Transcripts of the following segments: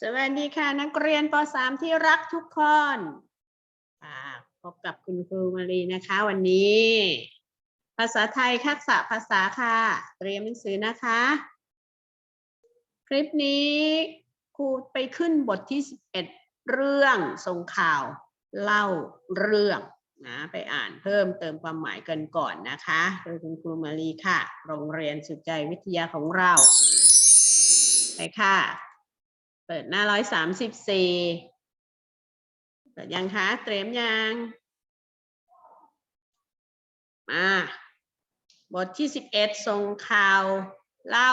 สวัสดีค่ะ นักเรียนป .3 ที่รักทุกคนพบกับคุณครูมารีนะคะ วันนี้ ภาษาไทยทักษะภาษาค่ะ เตรียมหนังสือนะคะ คลิปนี้ครูไปขึ้นบทที่ 11 เรื่องส่งข่าว เล่าเรื่องนะไปอ่านเพิ่มเติมความหมายกันก่อนนะคะ โดยคุณครูมารีค่ะ โรงเรียนสุดใจวิทยาของเรา ไปค่ะ เปิดหน้าร้อยสามสิบสี่เปิดยังคะเตรียมยังมาบทที่สิบเอ็ดส่งข่าว เล่า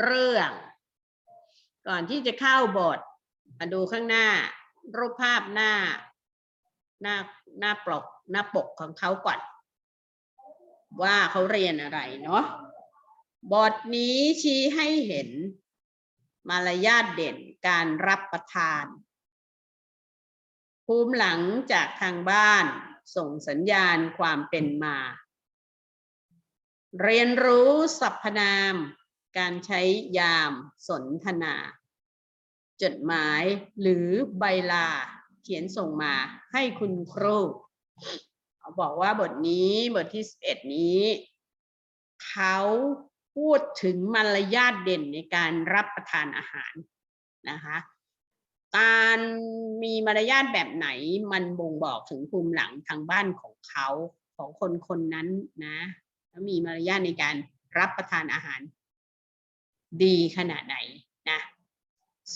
เรื่อง ก่อนที่จะเข้าบท มาดูข้างหน้า รูปภาพหน้า หน้าหน้าปกหน้าปกของเขาก่อน ว่าเขาเรียนอะไรเนาะบทนี้ชี้ให้เห็น มารยาทเด่นการรับประทาน ภูมิหลังจากทางบ้านส่งสัญญาณความเป็นมา เรียนรู้สรรพนาม การใช้ยามสนทนา จดหมายหรือใบลาเขียนส่งมาให้คุณครูบอกว่าบทนี้บทที่ 11 นี้ เขา พูดถึงมารยาทเด่นในการรับประทานอาหารนะคะการมีมารยาทแบบไหนมันบ่งบอกถึงภูมิหลังทางบ้านของเขาของคนคนนั้นนะแล้วมีมารยาทในการรับประทานอาหาร ดีขนาดไหนนะ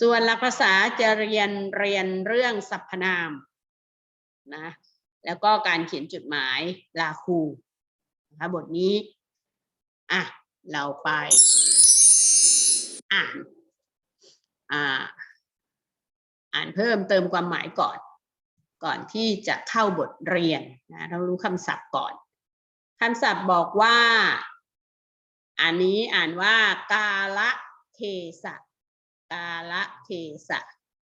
ส่วนหลักภาษาจะเรียนเรียนเรื่องสรรพนามนะแล้วก็การเขียนจดหมายลาคูนะคะบทนี้อะ เราไปอ่าน อ่า อ่านเพิ่มเติมความหมายก่อน ก่อนที่จะเข้าบทเรียนนะเรารู้คำศัพท์ก่อนคำศัพท์บอกว่า อันนี้อ่านว่ากาละเทสะกาละเทสะ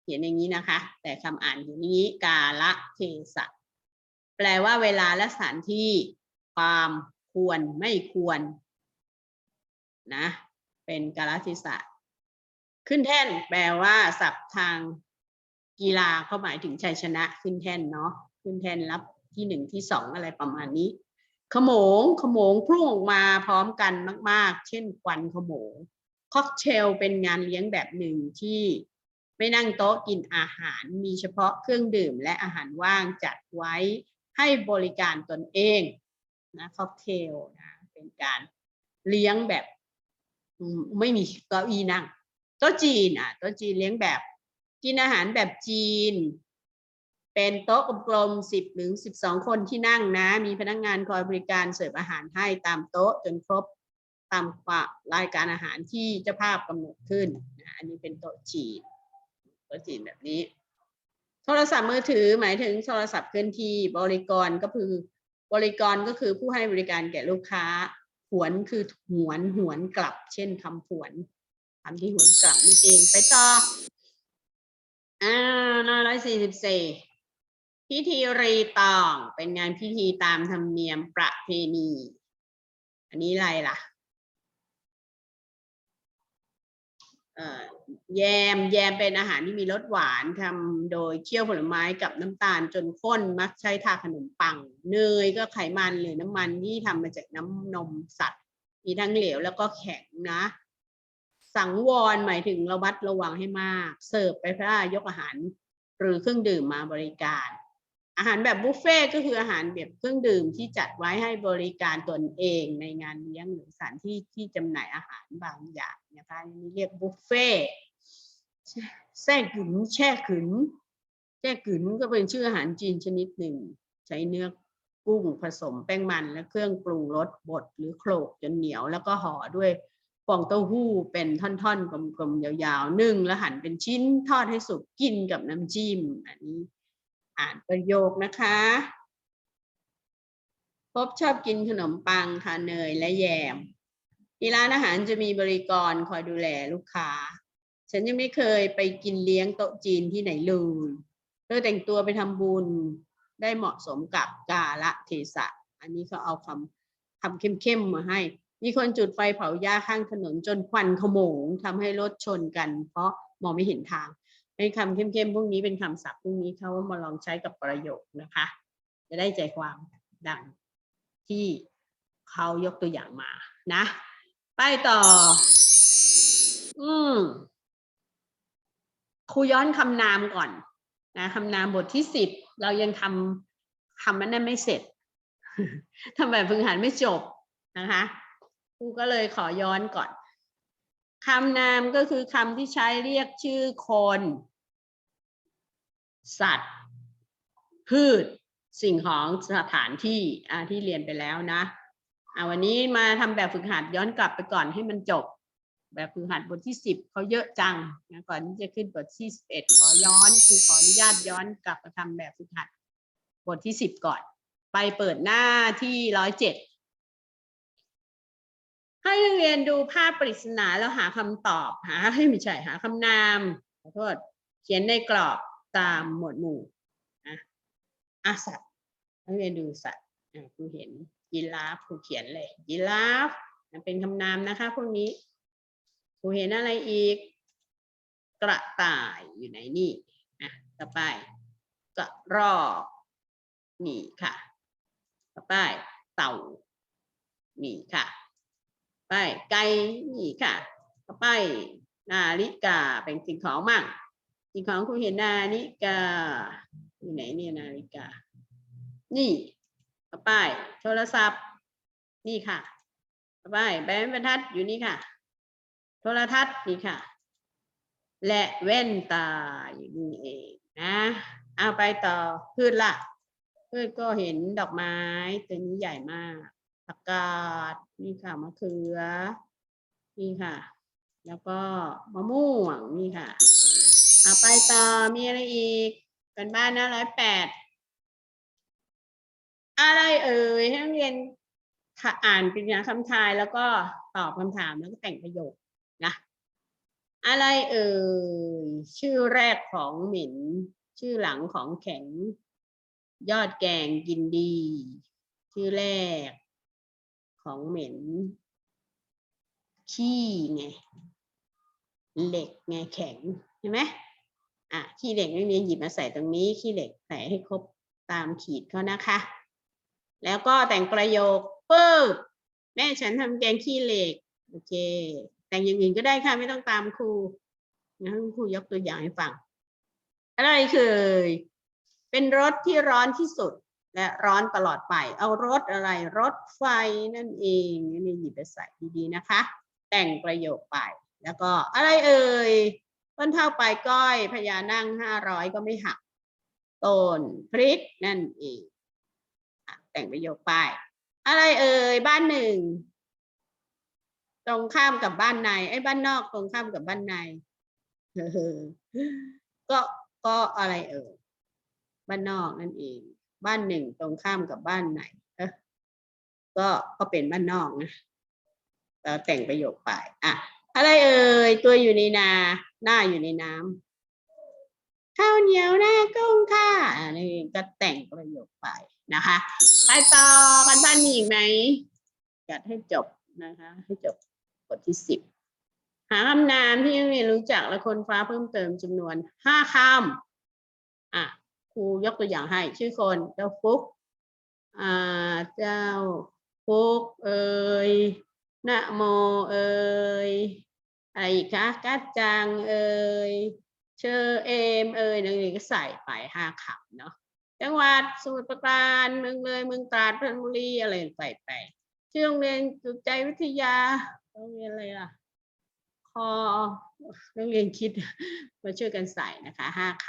เขียนอย่างนี้นะคะ แต่คำอ่านอยู่นี้กาละเทสะแปลว่าเวลาและสถานที่ ความควรไม่ควร นะเป็นกาลเทศะขึ้นแท่นแปลว่าศัพท์ทางกีฬาเขาหมายถึงชัยชนะขึ้นแท่นเนาะขึ้นแท่นรับที่หนึ่งที่สองอะไรประมาณนี้ ขโมงขโมงพุ่งออกมาพร้อมกันมาก ๆ เช่นควันขโมงค็อกเทลเป็นงานเลี้ยงแบบหนึ่งที่ไม่นั่งโต๊ะกินอาหารมีเฉพาะเครื่องดื่มและอาหารว่างจัดไว้ให้บริการตนเองนะค็อกเทลนะเป็นการเลี้ยงแบบ ไม่มีเก้าอี้นั่งโต๊ะจีนอะโต๊ะจีนเลี้ยงแบบกินอาหารแบบจีน เป็นโต๊ะกลมๆสิบหรือสิบสองคนที่นั่งนะ มีพนักงานคอยบริการเสิร์ฟอาหารให้ตามโต๊ะจนครบตามรายการอาหารที่เจ้าภาพกำหนดขึ้นนะอันนี้เป็นโต๊ะจีนโต๊ะจีนแบบนี้ โทรศัพท์มือถือหมายถึงโทรศัพท์เคลื่อนที่บริกรก็คือบริกรก็คือผู้ให้บริการแก่ลูกค้า หวนคือหวนหวนกลับ เช่นคำหวนคำที่หวนกลับนั่นเอง ไปต่อ อ่าหน้าร้อยสี่สิบสี่พิธีรีตองเป็นงานพิธีตามธรรมเนียมประเพณี อันนี้อะไรล่ะ แยมแยมเป็นอาหารที่มีรสหวานทำโดยเคี่ยวผลไม้กับน้ำตาลจนข้นมักใช้ทาขนมปัง เนยก็ไขมันหรือน้ำมันที่ทำมาจากน้ำนมสัตว์ มีทั้งเหลวแล้วก็แข็งนะ สังวรหมายถึงระวัดระวังให้มาก เสิร์ฟไปพระยกอาหารหรือเครื่องดื่มมาบริการ อาหารแบบบุฟเฟ่ต์ก็คืออาหารแบบเครื่องดื่มที่จัดไว้ให้บริการตนเองในงานเลี้ยงหรือสถานที่ที่จำหน่ายอาหารบางอย่างนะคะนี้เรียกบุฟเฟ่ต์แซ่กึ๋นแช่ขึนแช่ขึนก็เป็นชื่ออาหารจีนชนิดหนึ่ง ใช้เนื้อกุ้งผสมแป้งมันและเครื่องปรุงรสบดหรือโขลกจนเหนียว แล้วก็ห่อด้วยฟองเต้าหู้เป็นท่อนๆกลมๆยาวๆนึ่งแล้วหั่นเป็นชิ้นทอดให้สุกกินกับน้ำจิ้มอันนี้ อ่านประโยคนะคะ พบชอบกินขนมปังทานเนยและแยมที่ร้านอาหารจะมีบริกรคอยดูแลลูกค้า ฉันยังไม่เคยไปกินเลี้ยงโต๊ะจีนที่ไหนเลยเธอแต่งตัวไปทำบุญได้เหมาะสมกับกาละเทศะ อันนี้เขาเอาคำคำเข้มๆมาให้ มีคนจุดไฟเผาหญ้าข้างถนนจนควันขโมงทำให้รถชนกัน เพราะมองไม่เห็นทาง เป็นคำเข้มๆพวกนี้เป็นคำศัพท์พวกนี้เขามาลองใช้กับประโยคนะคะ จะได้ใจความดังที่เขายกตัวอย่างมานะ ไปต่อ อืมครูย้อนคำนามก่อนนะคำนามบทที่สิบเรายังทำคำนั้นไม่เสร็จทำแบบพึงหันไม่จบนะคะครูก็เลยขอย้อนก่อน คำนามก็คือคำที่ใช้เรียกชื่อคน สัตว์ พืช สิ่งของสถานที่ที่เรียนไปแล้วนะอ่าวันนี้มาทำแบบฝึกหัดย้อนกลับไปก่อนให้มันจบ แบบฝึกหัดบทที่สิบเขาเยอะจังนะก่อนที่จะขึ้นบทที่สิบเอ็ดขอย้อนครูขออนุญาตย้อนกลับมาทำแบบฝึกหัด บทที่สิบก่อน ไปเปิดหน้าที่ร้อยเจ็ด ให้นักเรียนดูภาพปริศนาแล้วหาคำตอบหาให้ไม่ใช่หาคำนามขอโทษเขียนในกรอบตามหมวดหมู่นะอะสัตว์นักเรียนดูสัตว์อะครูเห็นยีราฟครูเขียนเลยยีราฟเป็นคำนามนะคะพวกนี้ครูเห็นอะไรอีก กระต่ายอยู่ไหนนี่อะต่อไปกระรอกนี่ค่ะ ต่อไปเต่านี่ค่ะ ไปไก่นี่ค่ะต่อไปนาฬิกาเป็นสิ่งของมั่งสิ่งของคุณเห็นนาฬิกาอยู่ไหนเนี่ยนาฬิกา นี่ต่อไปโทรศัพท์ นี่ค่ะต่อไปแบนบรรทัดอยู่นี่ค่ะ โทรทัศน์นี่ค่ะ และแว่นตาอยู่นี่เองนะเอาไปต่อพืชละพืชก็เห็นดอกไม้ตัวนี้ใหญ่มาก ผักกาดนี่ค่ะมะเขือ นี่ค่ะ แล้วก็มะม่วงนี่ค่ะเอาไปต่อมีอะไรอีก กันบ้านนะร้อยแปดอะไรเอ่ยให้นักเรียนค่ะอ่านเป็นอย่าคำทายแล้วก็ตอบคำถามแล้วก็แต่งประโยคนะอะไรเอ่ยชื่อแรกของหมินชื่อหลังของแข็ง ยอดแกงกินดี ชื่อแรก ของเหม็น ขี้ไง เหล็กไงแข็งเห็นไหมอะขี้เหล็กนักเรียนหยิบมาใส่ตรงนี้ขี้เหล็กใส่ให้ครบตามขีดเขานะคะ แล้วก็แต่งประโยคปึ๊บแม่ฉันทำแกงขี้เหล็กโอเค แต่งอย่างอื่นก็ได้ค่ะไม่ต้องตามครูนะครูยกตัวอย่างให้ฟังอะไรคือเป็นรถที่ร้อนที่สุด และร้อนตลอดไป เอารถอะไรรถไฟนั่นเองนี่หยิบไปใส่ดีๆนะคะ แต่งประโยคไป แล้วก็อะไรเอ่ยต้นเท่าปลายก้อยพญานั่งห้าร้อยก็ไม่หักต้นพริกนั่นเองแต่งประโยคไป อะไรเอ่ยบ้านหนึ่ง ตรงข้ามกับบ้านในไอ้บ้านนอกตรงข้ามกับบ้านในเออก็ก็อะไรเอ่ยบ้านนอกนั่นเอง บ้านหนึ่งตรงข้ามกับบ้านไหนเออก็ก็เป็นบ้านนอกนะเราแต่งประโยคไปอะอะไรเอ่ยตัวอยู่ในนา หน้าอยู่ในน้ำข้าวเหนียวหน้ากุ้งค่ะอันนี้ก็แต่งประโยคไปนะคะ ไปต่อกันบ้านมีอีกไหมจัดให้จบนะคะ ให้จบบทที่สิบหาคำนามที่นักเรียนรู้จักและคนฟ้าเพิ่มเติมจำนวนห้าคำอะ รูยกตัวอย่างให้ ชื่อคน เจ้าฟุกอ่าเจ้าฟุกเอ่ยนะโมเอ่ยอะไรอีกคะกัดจังเอ่ยเชอเอมเอ่ยนักเรียนก็ใส่ไปห้าคำเนาะจังหวัดสมุทรปราการเมืองเลยเมืองตราดพชรบุรีอะไรใส่ไปชื่อโรงเรียนจุใจวิทยาโรงเรียนอะไรล่ะคอนักเรียนคิดมาช่วยกันใส่นะคะห้าค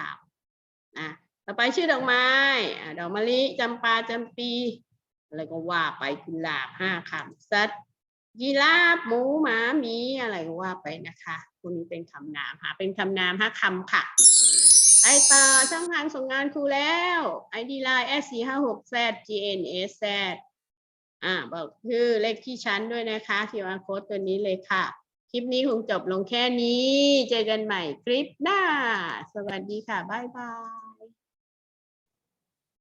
ำนะ ต่อไปชื่อดอกไม้ดอกมะลิจำปาจำปีอะไรก็ว่าไปกุหลาบห้าคำสัตว์ยีราฟหมูหมาหมีอะไรก็ว่าไปนะคะพวกนี้เป็นคำนามค่ะเป็นคำนามห้าคำค่ะไปต่อช่องทางส่งงานครูแล้ว ID line S 4 5 6 Z GNS Z อ่าบอกชื่อเลขที่ชั้นด้วยนะคะ QR code ตัวนี้เลยค่ะ คลิปนี้คงจบลงแค่นี้ เจอกันใหม่คลิปหน้า สวัสดีค่ะ บ๊ายบาย